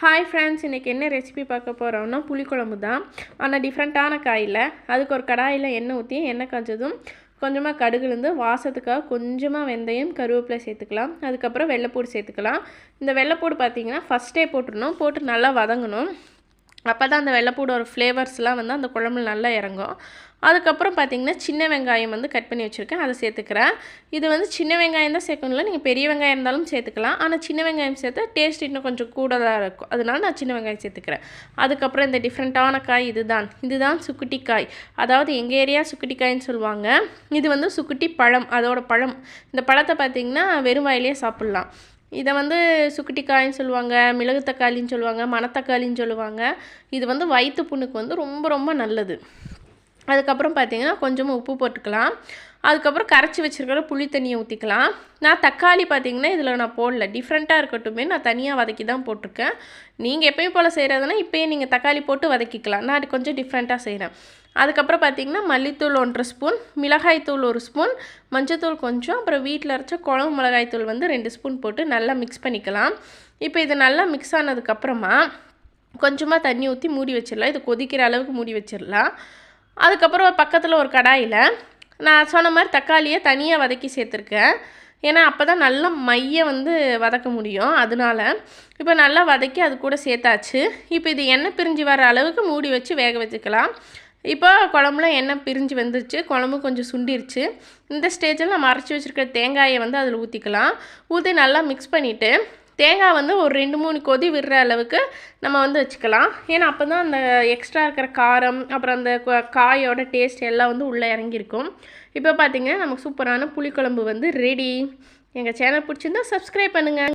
Hi friends இன்றைக்கி என்ன recipe பார்க்க போகிறோம்னா புளிக்குழம்பு தான். ஆனால் டிஃப்ரெண்ட்டான காயில். அதுக்கு ஒரு கடாயில் எண்ணெய் ஊற்றி எண்ணெய் காய்ச்சதும் கொஞ்சமாக கடுகுலேருந்து வாசத்துக்காக கொஞ்சமாக வெந்தயம் கருவேப்பிலை சேர்த்துக்கலாம். அதுக்கப்புறம் வெள்ளைப்பூடு சேர்த்துக்கலாம். இந்த வெள்ளைப்பூடு பார்த்திங்கன்னா ஃபஸ்ட்டே போட்டுடணும். போட்டு நல்லா வதங்கணும். அப்போ தான் அந்த வெள்ளைப்பூடோட ஃப்ளேவர்ஸ்லாம் வந்து அந்த குழம்புல நல்லா இறங்கும். அதுக்கப்புறம் பார்த்திங்கன்னா சின்ன வெங்காயம் வந்து கட் பண்ணி வச்சுருக்கேன். அதை சேர்த்துக்கிறேன். இது வந்து சின்ன வெங்காயம் தான் சேர்க்கணும்ல நீங்கள் பெரிய வெங்காயம் இருந்தாலும் சேர்த்துக்கலாம். ஆனால் சின்ன வெங்காயம் சேர்த்தா டேஸ்ட் இன்னும் கொஞ்சம் கூட தான் இருக்கும். அதனால நான் சின்ன வெங்காயம் சேர்த்துக்கிறேன். அதுக்கப்புறம் இந்த டிஃப்ரெண்ட்டான காய் இதுதான். இதுதான் சுக்குட்டி காய். அதாவது எங்கள் ஏரியா சுக்குட்டி காய்ன்னு சொல்லுவாங்க. இது வந்து சுக்குட்டி பழம். அதோட பழம். இந்த பழத்தை பார்த்திங்கன்னா வெறும் வாயிலே சாப்பிட்லாம். இதை வந்து சுக்கிட்டிக்காயின்னு சொல்லுவாங்க மிளகு தக்காளின்னு சொல்லுவாங்க மணத்தக்காளின்னு சொல்லுவாங்க. இது வந்து வயிற்று புண்ணுக்கு வந்து ரொம்ப ரொம்ப நல்லது. அதுக்கப்புறம் பார்த்தீங்கன்னா கொஞ்சமாக உப்பு போட்டுக்கலாம். அதுக்கப்புறம் கரைச்சி வச்சுருக்கிற புளி தண்ணியை ஊற்றிக்கலாம் நான் தக்காளி பார்த்தீங்கன்னா இதில் நான் போடல. டிஃப்ரெண்ட்டாக இருக்கட்டுமே நான் தனியாக வதக்கி தான் போட்டிருக்கேன். நீங்கள் எப்பயும் போல் செய்கிறதுனா இப்போயே நீங்கள் தக்காளி போட்டு வதக்கிக்கலாம். நான் அது கொஞ்சம் டிஃப்ரெண்ட்டாக செய்கிறேன் அதுக்கப்புறம் பார்த்தீங்கன்னா மல்லித்தூள் ஒன்றரை ஸ்பூன் மிளகாய்த்தூள் ஒரு ஸ்பூன் மஞ்சத்தூள் கொஞ்சம் அப்புறம் வீட்டில் அரைச்ச குழம்பு மிளகாய்த்தூள் வந்து ரெண்டு ஸ்பூன் போட்டு நல்லா மிக்ஸ் பண்ணிக்கலாம். இப்போ இது நல்லா மிக்ஸ் ஆனதுக்கப்புறமா கொஞ்சமாக தண்ணி ஊற்றி மூடி வச்சிடலாம். இது கொதிக்கிற அளவுக்கு மூடி வச்சிடலாம். அதுக்கப்புறம் பக்கத்தில் ஒரு கடாயில் நான் சொன்ன மாதிரி தக்காளியை தனியாக வதக்கி சேர்த்துருக்கேன். ஏன்னா அப்போ தான் நல்லா மைய வந்து வதக்க முடியும். அதனால இப்போ நல்லா வதக்கி அது கூட சேர்த்தாச்சு. இப்போ இது எண்ணெய் பிரிஞ்சு வர அளவுக்கு மூடி வச்சு வேக வச்சுக்கலாம். இப்போ குழம்புல எண்ணெய் பிரிஞ்சு வந்துருச்சு. குழம்பு கொஞ்சம் சுண்டிருச்சு. இந்த ஸ்டேஜில் நம்ம அரைச்சி வச்சுருக்க தேங்காயை வந்து அதில் ஊற்றிக்கலாம் ஊற்றி நல்லா மிக்ஸ் பண்ணிவிட்டு தேங்காய் வந்து ஒரு ரெண்டு மூணு கொதி விடுற அளவுக்கு நம்ம வந்து வச்சுக்கலாம். ஏன்னா அப்போ தான் அந்த எக்ஸ்ட்ரா இருக்கிற காரம் அப்புறம் அந்த காயோட டேஸ்ட் எல்லாம் வந்து உள்ளே இறங்கியிருக்கும். இப்போ பார்த்தீங்கன்னா நமக்கு சூப்பரான புளிக்குழம்பு வந்து ரெடி எங்கள் சேனல் பிடிச்சிருந்தா சப்ஸ்கிரைப் பண்ணுங்கள்